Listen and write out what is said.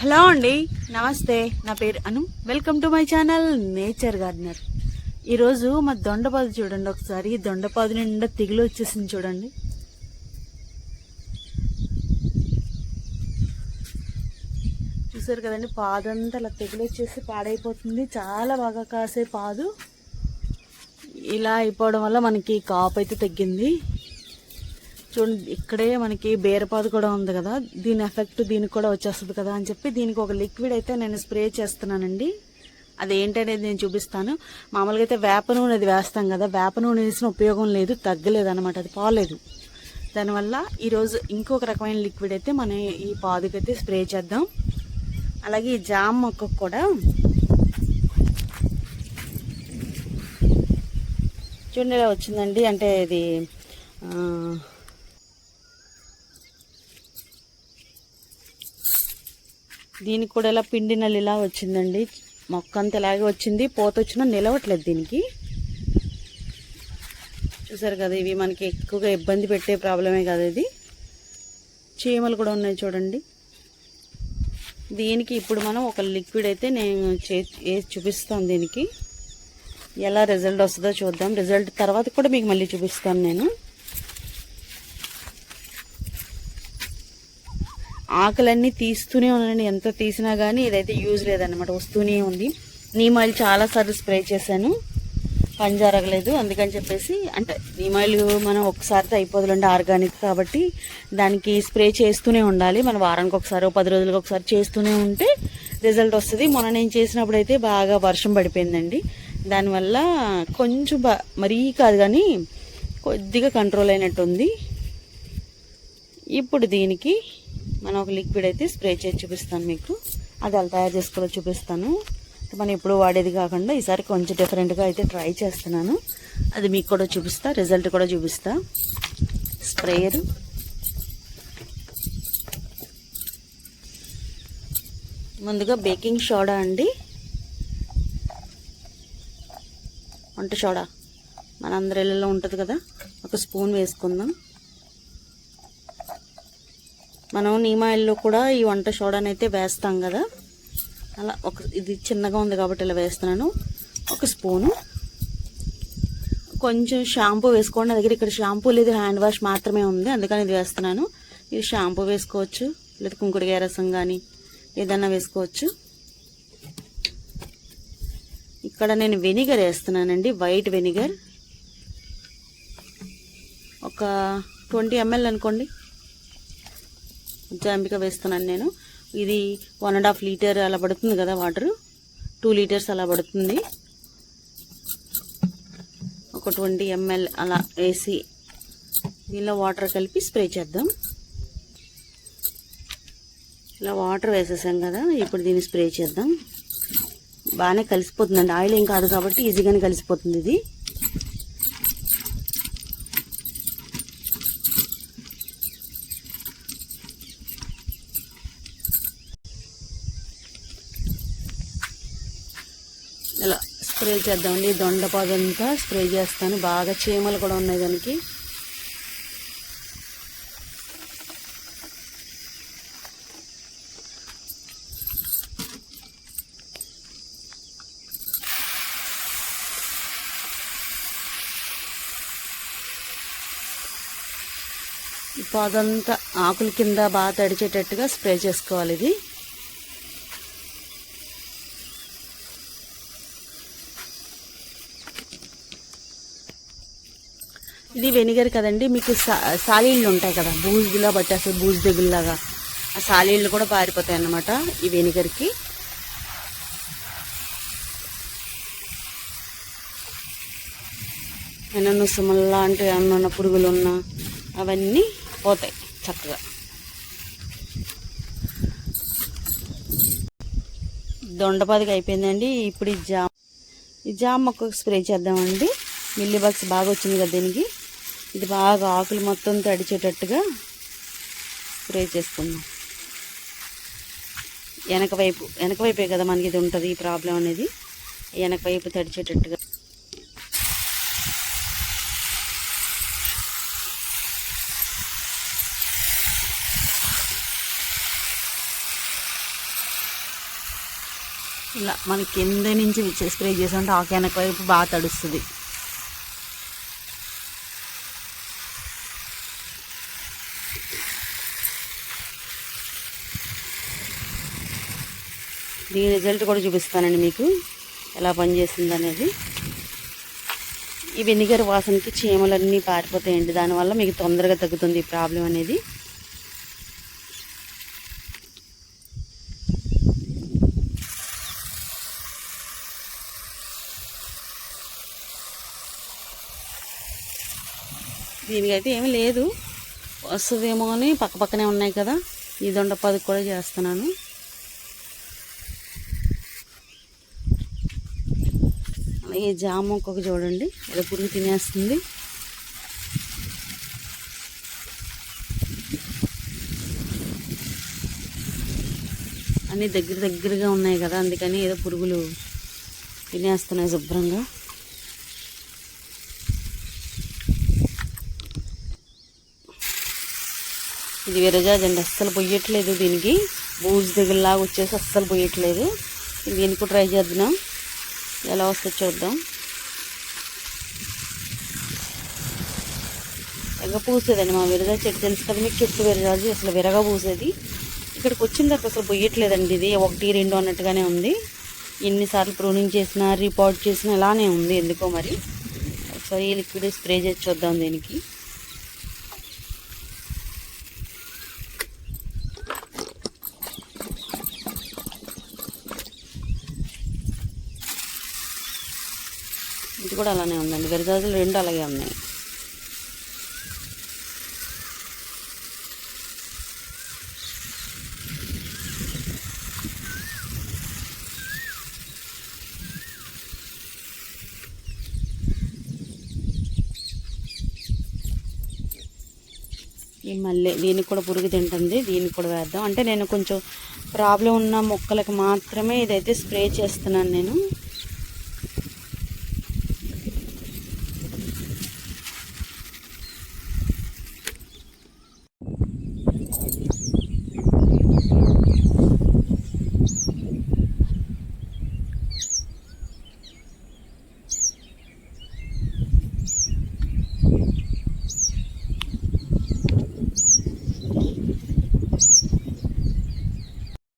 Hello అండి నమస్తే. నా పేరు Anu. Welcome to my channel nature gardener. ఈరోజు మా దొండపాదు చూడండి ఒకసారి. దొండపాది దొండపాదు నిండా తెగులు వచ్చేసింది చూడండి. చూసారు కదండి పాదంతా అలా తెగులు వచ్చేసి పాడైపోతుంది. చాలా బాగా కాసే పాదు. ఇలా అయిపోవడం వల్ల మనకి కాపు అయితే తగ్గింది. చూడండి ఇక్కడే మనకి బేరపాదు కూడా ఉంది కదా. దీని ఎఫెక్ట్ దీనికి కూడా వచ్చేస్తుంది కదా అని చెప్పి దీనికి ఒక లిక్విడ్ అయితే నేను స్ప్రే చేస్తున్నానండి. అది ఏంటనేది నేను చూపిస్తాను. మామూలుగా అయితే వేప నూనె అది వేస్తాం కదా వేప నూనె వేసిన ఉపయోగం లేదు తగ్గలేదు అనమాట అది పోలేదు. దానివల్ల ఈరోజు ఇంకొక రకమైన లిక్విడ్ అయితే మనం ఈ పాదుకైతే స్ప్రే చేద్దాం. అలాగే ఈ జామ మొక్కకు కూడా. చూడండి ఇలా వచ్చిందండి? అంటే ఇది దీనికి కూడా ఇలా పిండి నల్లిలా వచ్చిందండి. మొక్క అంత ఇలాగే వచ్చింది. పోత వచ్చినా నిలవట్లేదు దీనికి. చూసారు కదా ఇవి మనకి ఎక్కువగా ఇబ్బంది పెట్టే ప్రాబ్లమే కదా ఇది. చీమలు కూడా ఉన్నాయి చూడండి. దీనికి ఇప్పుడు మనం ఒక లిక్విడ్ అయితే నేను చే చూపిస్తాను దీనికి. ఎలా రిజల్ట్ వస్తుందో చూద్దాం. రిజల్ట్ తర్వాత కూడా మీకు మళ్ళీ చూపిస్తాను నేను. ఆకులన్నీ తీస్తూనే ఉన్నానండి ఎంత తీసినా కానీ ఇదైతే యూజ్ లేదన్నమాట. వస్తూనే ఉంది. నీమాయిల్ ఆయిల్ చాలాసార్లు స్ప్రే చేశాను. పని జరగలేదు అందుకని చెప్పేసి అంటే నీమాయిల్ మనం ఒకసారితో అయిపోదులండి ఆర్గానిక్ కాబట్టి దానికి స్ప్రే చేస్తూనే ఉండాలి. మన వారానికి ఒకసారి పది రోజులకు ఒకసారి చేస్తూనే ఉంటే రిజల్ట్ వస్తుంది. మొన్న నేను చేసినప్పుడు అయితే బాగా వర్షం పడిపోయిందండి. దానివల్ల కొంచెం బా మరీ కాదు కానీ కొద్దిగా కంట్రోల్ అయినట్టుంది. ఇప్పుడు దీనికి మనం ఒక లిక్విడ్ అయితే స్ప్రే చేసి చూపిస్తాను మీకు. అది అలా తయారు చేసుకోవాలో చూపిస్తాను. మనం ఎప్పుడు వాడేది కాకుండా ఈసారి కొంచెం డిఫరెంట్గా అయితే ట్రై చేస్తున్నాను. అది మీకు కూడా చూపిస్తా రిజల్ట్ కూడా చూపిస్తా. స్ప్రేయర్ ముందుగా బేకింగ్ సోడా అండి. వంట సోడా మన అందరి ఇళ్ళలో ఉంటుంది కదా. ఒక స్పూన్ వేసుకుందాం. మనం నీమాయిల్లో కూడా ఈ వంట సోడాని అయితే వేస్తాం కదా. అలా ఒక ఇది చిన్నగా ఉంది కాబట్టి ఇలా వేస్తున్నాను. ఒక స్పూను. కొంచెం షాంపూ వేసుకోండి. నా దగ్గర ఇక్కడ షాంపూ లేదు హ్యాండ్ వాష్ మాత్రమే ఉంది. అందుకని ఇది వేస్తున్నాను. ఇది షాంపూ వేసుకోవచ్చు లేదా కుంకుడుకాయ రసం కానీ ఏదన్నా వేసుకోవచ్చు. ఇక్కడ నేను వెనిగర్ వేస్తున్నానండి వైట్ వెనిగర్. ఒక ట్వంటీ ఎంఎల్ అనుకోండి. జాంబిక వేస్తున్నాను నేను. ఇది వన్ అండ్ హాఫ్ లీటర్ అలా పడుతుంది కదా వాటర్ టూ లీటర్స్ అలా పడుతుంది. ఒక ట్వంటీ ఎంఎల్ అలా వేసి దీనిలో వాటర్ కలిపి స్ప్రే చేద్దాం. ఇలా వాటర్ వేసేసాం కదా ఇప్పుడు దీన్ని స్ప్రే చేద్దాం. బాగానే కలిసిపోతుందండి. ఆయిల్ ఏం కాదు కాబట్టి ఈజీగానే కలిసిపోతుంది ఇది ఇలా స్ప్రే చేద్దామండి. దొండపాదంతా స్ప్రే చేస్తాను. బాగా చీమలు కూడా ఉన్నాయి దానికి. పొదంతా ఆకుల కింద బాగా తడిచేటట్టుగా స్ప్రే చేసుకోవాలి ఇది. ఇది వెనిగర్ కదండి మీకు సా- సాలీళ్ళు ఉంటాయి కదా బూజులా పట్టేస్తాయి బూజు దగ్గరలాగా. ఆ సాలీళ్ళు కూడా పారిపోతాయి అన్నమాట ఈ వెనిగర్కి. ఏమన్నా సుమల్ లాంటి ఏమన్నా పురుగులు ఉన్నా అవన్నీ పోతాయి చక్కగా. దొండపాదికి అయిపోయిందండి ఇప్పుడు ఈ జామ్ ఈ జామ మొక్కకు స్ప్రే చేద్దామండి. మిల్లీ బాక్స్ బాగా వచ్చింది కదా దీనికి. ఇది బాగా ఆకులు మొత్తం తడిచేటట్టుగా స్ప్రే చేసుకుందాం. వెనక వైపు వెనక వైపే కదా మనకి ఇది ఉంటుంది ఈ ప్రాబ్లం అనేది. వెనక వైపు తడిచేటట్టుగా. ఇలా మన కింద నుంచి స్ప్రే చేసామంటే ఆకు వెనక వైపు బాగా తడుస్తుంది. దీని రిజల్ట్ కూడా చూపిస్తానండి మీకు. ఎలా పనిచేస్తుంది అనేది. ఈ వెనిగర్ వాసనకి చీమలన్నీ పారిపోతాయండి. దానివల్ల మీకు తొందరగా తగ్గుతుంది ఈ ప్రాబ్లం అనేది. దీనికైతే ఏమీ లేదు. వస్తుందేమో అని పక్క పక్కనే ఉన్నాయి కదా. ఈ దొండ కూడా చేస్తున్నాను. ఈ జామ ఒక్కొక్క చూడండి. ఇలా పురుగు తినేస్తుంది. అన్నీ దగ్గర దగ్గరగా ఉన్నాయి కదా. అందుకని ఏదో పురుగులు తినేస్తున్నాయి శుభ్రంగా. ఇది విరజాజండి అస్సలు పొయ్యట్లేదు దీనికి. బూజు దగ్గరలాగా వచ్చేసి అస్సలు పొయ్యట్లేదు దీనికి కూడా ట్రై చేద్దాం. ఎలా వస్తుందో చూద్దాం. తెగ పూసేదండి మా విరజా చెట్టు తెలుసు కదా మీకు చెట్టు విరజాజు అసలు విరగ పూసేది. ఇక్కడికి వచ్చిన తర్వాత అసలు పొయ్యట్లేదండి ఇది ఒకటి రెండు అన్నట్టుగానే ఉంది. ఎన్నిసార్లు ప్రూనింగ్ చేసినా రిపోర్ట్ చేసినా ఇలానే ఉంది ఎందుకో మరి. ఒకసారి లిక్విడ్ స్ప్రే చేసి చూద్దాం దీనికి. కూడా అలానే ఉందండి. విరజాజులు రెండు అలాగే ఉన్నాయి. ఈ మళ్ళీ దీనికి కూడా పురుగు తింటుంది. దీనికి కూడా వేద్దాం. అంటే నేను కొంచెం ప్రాబ్లం ఉన్న మొక్కలకు మాత్రమే ఇదైతే స్ప్రే చేస్తున్నాను నేను.